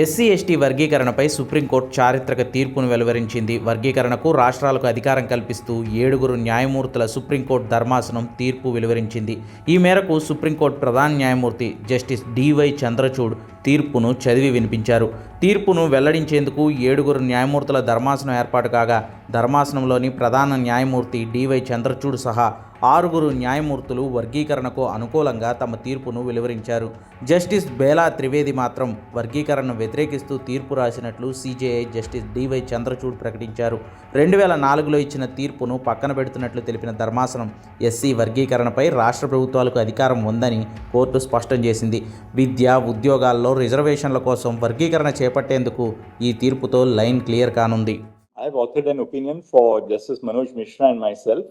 SC ST వర్గీకరణపై supreme court చారిత్రక తీర్పును వెలువరించింది. వర్గీకరణకు రాష్ట్రాలకు అధికారం కల్పిస్తూ ఏడుగురు న్యాయమూర్తుల సుప్రీంకోర్టు ధర్మాసనం తీర్పు వెలువరించింది. ఈ మేరకు సుప్రీంకోర్టు ప్రధాన న్యాయమూర్తి జస్టిస్ డివై చంద్రచూడ్ తీర్పును చదివి వినిపించారు. తీర్పును వెల్లడించేందుకు ఏడుగురు న్యాయమూర్తుల ధర్మాసనం ఏర్పాటు కాగా ధర్మాసనంలోని ప్రధాన న్యాయమూర్తి డివై చంద్రచూడ్ సహా ఆరుగురు న్యాయమూర్తులు వర్గీకరణకు అనుకూలంగా తమ తీర్పును వెలువరించారు. జస్టిస్ బేలా త్రివేది మాత్రం వర్గీకరణను వ్యతిరేకిస్తూ తీర్పు రాసినట్లు సీజేఐ జస్టిస్ డివై చంద్రచూడ్ ప్రకటించారు. రెండు వేల నాలుగులో ఇచ్చిన తీర్పును పక్కన పెడుతున్నట్లు తెలిపిన ధర్మాసనం ఎస్సీ వర్గీకరణపై రాష్ట్ర ప్రభుత్వాలకు అధికారం ఉందని కోర్టు స్పష్టం చేసింది. విద్య ఉద్యోగాల్లో రిజర్వేషన్ల కోసం వర్గీకరణ చేపట్టేందుకు ఈ తీర్పుతో లైన్ క్లియర్ కానుంది I have authored an opinion for Justice Manoj Mishra and myself.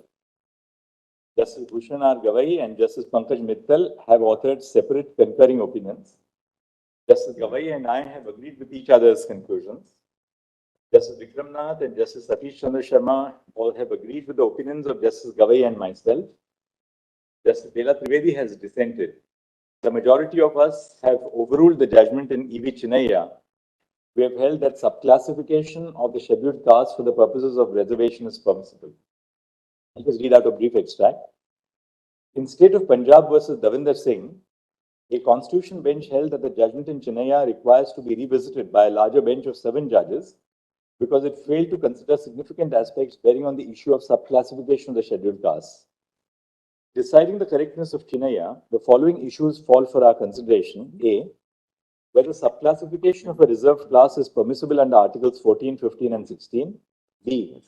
Justice Bhushan R. Gavai and Justice Pankaj Mittal have authored separate concurring opinions. Justice Gawai and I have agreed with each other's conclusions. Justice Vikram Nath and Justice Satish Chandra Sharma all have agreed with the opinions of Justice Gawai and myself. Justice Bela Trivedi has dissented. The majority of us have overruled the judgment in E.V. Chinaya we have held that subclassification of the scheduled caste for the purposes of reservation is permissible. I'll just read out a brief extract. In state of Punjab versus Davinder Singh, a constitution bench held that the judgment in Chennai requires to be revisited by a larger bench of seven judges because it failed to consider significant aspects bearing on the issue of subclassification of the scheduled castes. Deciding the correctness of Chinaya, the following issues fall for our consideration. A whether subclassification of a reserved class is permissible under Articles 14, 15, and 16. B.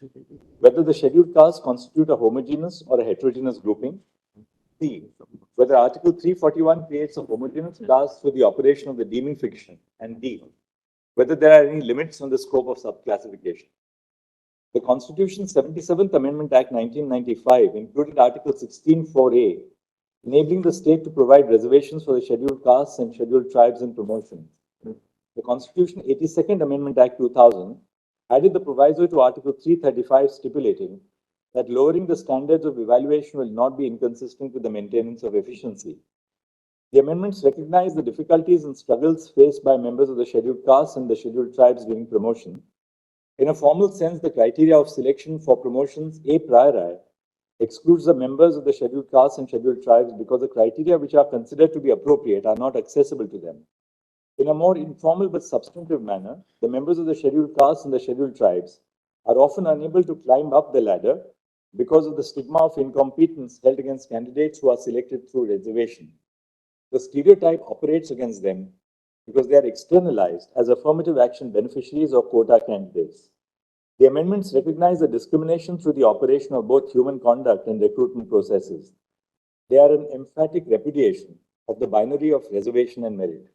Whether the scheduled castes constitute a homogeneous or a heterogeneous grouping. C. Whether Article 341 creates a homogeneous class for the operation of the deeming fiction. And D. Whether there are any limits on the scope of subclassification. The Constitution's 77th Amendment Act 1995 included Article 16.4a enabling the state to provide reservations for the scheduled castes and scheduled tribes in promotion. The Constitution 82nd Amendment Act 2000 added the proviso to Article 335 stipulating that lowering the standards of evaluation will not be inconsistent with the maintenance of efficiency. The amendments recognize the difficulties and struggles faced by members of the scheduled castes and the scheduled tribes during promotion. In a formal sense, the criteria of selection for promotions a priori excludes the members of the scheduled castes and scheduled tribes because the criteria which are considered to be appropriate are not accessible to them. In a more informal but substantive manner, the members of the scheduled castes and the scheduled tribes are often unable to climb up the ladder because of the stigma of incompetence held against candidates who are selected through reservation. The stereotype operates against them because they are externalized as affirmative action beneficiaries or quota candidates. The amendments recognize the discrimination through the operation of both human conduct and recruitment processes. They are an emphatic repudiation of the binary of reservation and merit.